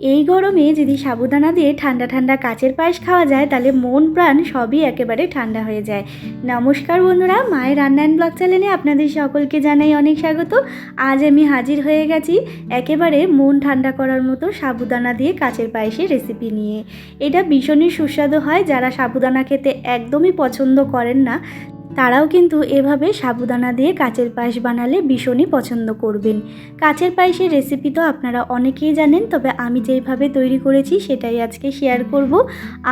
এই গরমে যদি সাবুদানা দিয়ে ঠান্ডা ঠান্ডা কাচের পায়েস খাওয়া যায়, তাহলে মন প্রাণ সবই একেবারে ঠান্ডা হয়ে যায়। নমস্কার বন্ধুরা, মায়ের রান্নায়ন ব্লগ চ্যানেলে আপনাদের সকলকে জানাই অনেক স্বাগত। আজ আমি হাজির হয়ে গেছি একেবারে মন ঠান্ডা করার মতো সাবুদানা দিয়ে কাচের পায়েসের রেসিপি নিয়ে। এটা ভীষণই সুস্বাদু হয়, যারা সাবুদানা খেতে একদমই পছন্দ করেন না তারাও কিন্তু এভাবে সাবুদানা দিয়ে কাচের পায়েস বানালে ভীষণই পছন্দ করবেন। কাচের পায়েসের রেসিপি তো আপনারা অনেকেই জানেন, তবে আমি যেইভাবে তৈরি করেছি সেটাই আজকে শেয়ার করব।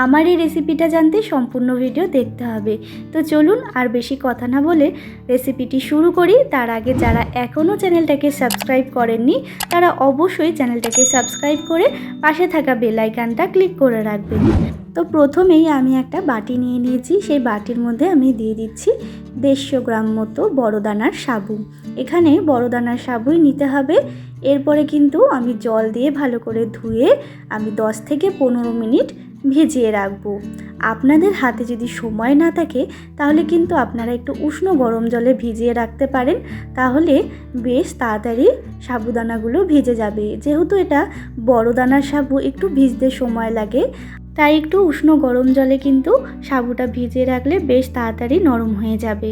আমার এই রেসিপিটা জানতে সম্পূর্ণ ভিডিও দেখতে হবে। তো চলুন আর বেশি কথা না বলে রেসিপিটি শুরু করি। তার আগে যারা এখনও চ্যানেলটাকে সাবস্ক্রাইব করেননি, তারা অবশ্যই চ্যানেলটাকে সাবস্ক্রাইব করে পাশে থাকা বেল আইকনটা ক্লিক করে রাখবেন। তো প্রথমেই আমি একটা বাটি নিয়ে নিয়েছি, সেই বাটির মধ্যে আমি দিয়ে দিচ্ছি দেড়শো গ্রাম মতো বড় দানার সাবু। এখানে বড় দানার সাবুই নিতে হবে। এরপরে কিন্তু আমি জল দিয়ে ভালো করে ধুয়ে আমি 10 থেকে পনেরো মিনিট ভিজিয়ে রাখব। আপনাদের হাতে যদি সময় না থাকে, তাহলে কিন্তু আপনারা একটু উষ্ণ গরম জলে ভিজিয়ে রাখতে পারেন। তাহলে বেশ তাড়াতাড়ি সাবুদানাগুলো ভিজে যাবে। যেহেতু এটা বড় দানার সাবু, একটু ভিজতে সময় লাগে। তাই একটু উষ্ণ গরম জলে কিন্তু সাবুটা ভিজিয়ে রাখলে বেশ তাড়াতাড়ি নরম হয়ে যাবে।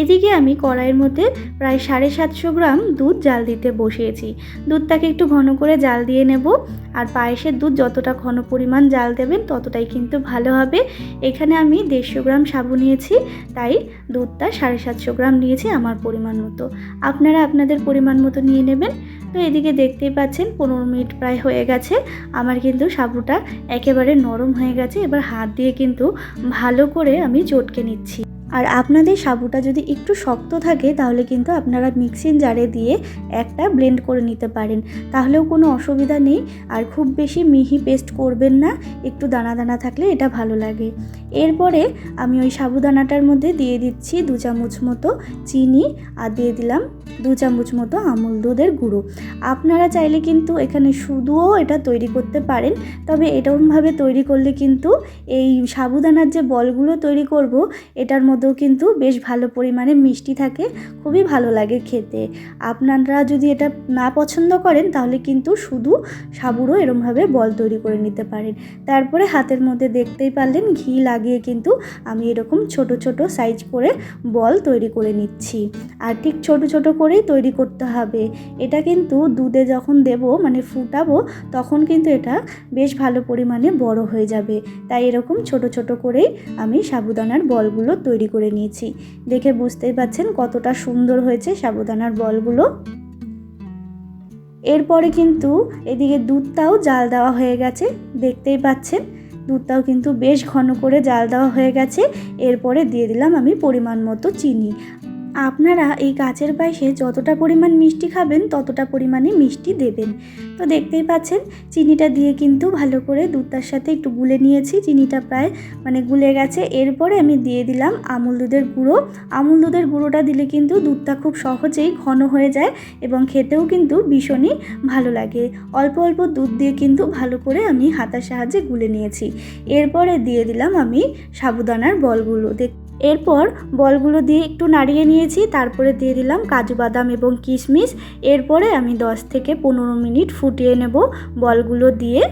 এদিকে আমি কড়াইয়ের মধ্যে প্রায় সাড়ে সাতশো গ্রাম দুধ জাল দিতে বসিয়েছি। দুধটাকে একটু ঘন করে জাল দিয়ে নেব আর পায়েসের দুধ যতটা ঘন পরিমাণ জাল দেবেন ততটাই কিন্তু ভালো হবে। এখানে আমি দেড়শো গ্রাম সাবু নিয়েছি, তাই দুধটা সাড়ে সাতশো গ্রাম নিয়েছি আমার পরিমাণ মতো। আপনারা আপনাদের পরিমাণ মতো নিয়ে নেবেন। তো এদিকে দেখতেই পাচ্ছেন, পনেরো মিনিট প্রায় হয়ে গেছে। আমার কিন্তু সাবুটা একেবারে নরম হয়ে গেছে এবার হাত দিয়ে কিন্তু ভালো করে আমি চটকে নিচ্ছি। আর আপনাদের সাবুটা যদি একটু শক্ত থাকে, তাহলে কিন্তু আপনারা মিক্সিং জারে দিয়ে একটা ব্লেন্ড করে নিতে পারেন। তাহলেও কোনো অসুবিধা নেই। আর খুব বেশি মিহি পেস্ট করবেন না। একটু দানা দানা থাকলে এটা ভালো লাগে। এরপরে আমি ওই সাবুদানাটার মধ্যে দিয়ে দিচ্ছি দু চামচ মতো চিনি আর দিয়ে দিলাম দু চামচ মতো আমুল দুধের গুঁড়ো। আপনারা চাইলে কিন্তু এখানে শুধুও এটা তৈরি করতে পারেন। তবে এরকমভাবে তৈরি করলে কিন্তু এই সাবুদানার যে বলগুলো তৈরি করব, এটার মধ্যেও কিন্তু বেশ ভালো পরিমাণে মিষ্টি থাকে, খুবই ভালো লাগে খেতে। আপনারা যদি এটা না পছন্দ করেন, তাহলে কিন্তু শুধু সাবুরও এরমভাবে বল তৈরি করে নিতে পারেন। তারপরে হাতের মধ্যে দেখতেই পারলেন, ঘি লাগিয়ে কিন্তু আমি এরকম ছোট ছোট সাইজ করে বল তৈরি করে নিচ্ছি। আর ঠিক ছোট ছোট করেই তৈরি করতে হবে। এটা কিন্তু দুধে যখন দেব মানে ফুটাবো, তখন কিন্তু এটা বেশ ভালো পরিমাণে বড় হয়ে যাবে। তাই এরকম ছোট ছোট করেই আমি সাবুদানার বলগুলো তৈরি করে নিয়েছি। দেখে বুঝতেই পাচ্ছেন কতটা সুন্দর হয়েছে সাবুদানার বলগুলো। এরপরে কিন্তু এদিকে দুধটাও জাল দেওয়া হয়ে গেছে, দেখতেই পাচ্ছেন। দুধটাও কিন্তু বেশ ঘন করে জাল দেওয়া হয়ে গেছে। এরপরে দিয়ে দিলাম আমি পরিমাণ মতো চিনি। আপনারা এই কাচের পায়েসে যতটা পরিমাণ মিষ্টি খাবেন, ততটা পরিমাণে মিষ্টি দেবেন। তো দেখতেই পাচ্ছেন, চিনিটা দিয়ে কিন্তু ভালো করে দুধটার সাথে একটু গুলে নিয়েছি। চিনিটা প্রায় মানে গুলে গেছে। এরপরে আমি দিয়ে দিলাম আমুল দুধের গুঁড়ো। আমুল দুধের গুঁড়োটা দিলে কিন্তু দুধটা খুব সহজেই ঘন হয়ে যায় এবং খেতেও কিন্তু ভীষণই ভালো লাগে। অল্প অল্প দুধ দিয়ে কিন্তু ভালো করে আমি হাতার সাহায্যে গুলে নিয়েছি। এরপরে দিয়ে দিলাম আমি সাবুদানার বলগুলো। দেখ এরপর বলগুলো দিয়ে একটু নাড়িয়ে নিয়েছি, তারপরে দিয়ে দিলাম কাজু বাদাম এবং কিশমিশ। এরপরে আমি 10 থেকে পনেরো মিনিট ফুটিয়ে নেব বলগুলো দিয়ে।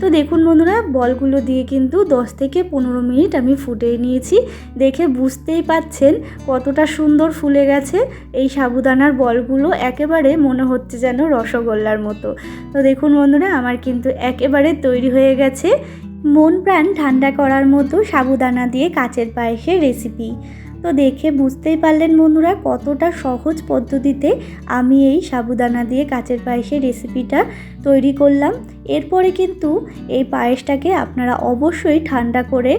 তো দেখুন বন্ধুরা, বলগুলো দিয়ে কিন্তু 10 থেকে পনেরো মিনিট আমি ফুটিয়ে নিয়েছি। দেখে বুঝতেই পাচ্ছেন কতটা সুন্দর ফুলে গেছে এই সাবুদানার বলগুলো। একেবারে মনে হচ্ছে যেন রসগোল্লার মতো। তো দেখুন বন্ধুরা, আমার কিন্তু একেবারে তৈরি হয়ে গেছে। মন প্রাণ ঠান্ডা করার মতো সাবুদানা দিয়ে কাচের পায়েসের রেসিপি তো দেখে বুঝতেই পারলেন বন্ধুরা কতটা সহজ পদ্ধতিতে আমি এই সাবুদানা দিয়ে কাচের পায়েসের রেসিপিটা তৈরি করলাম। এরপরে কিন্তু এই পায়েসটাকে আপনারা অবশ্যই ঠান্ডা করে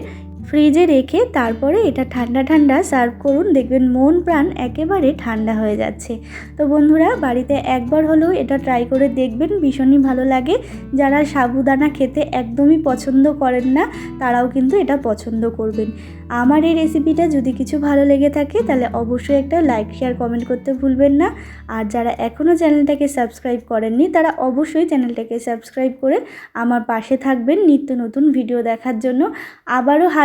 ফ্রিজে রেখে তারপরে এটা ঠান্ডা ঠান্ডা সার্ভ করুন। দেখবেন মন প্রাণ একেবারে ঠান্ডা হয়ে যাচ্ছে। তো বন্ধুরা, বাড়িতে একবার হলেও এটা ট্রাই করে দেখবেন, ভীষণই ভালো লাগে। যারা সাবুদানা খেতে একদমই পছন্দ করেন না, তারাও কিন্তু এটা পছন্দ করবেন। আমার এই রেসিপিটা যদি কিছু ভালো লেগে থাকে, তাহলে অবশ্যই একটা লাইক শেয়ার কমেন্ট করতে ভুলবেন না। আর যারা এখনও চ্যানেলটাকে সাবস্ক্রাইব করেননি, তারা অবশ্যই চ্যানেলটাকে সাবস্ক্রাইব করে আমার পাশে থাকবেন নিত্য নতুন ভিডিও দেখার জন্য। আবারও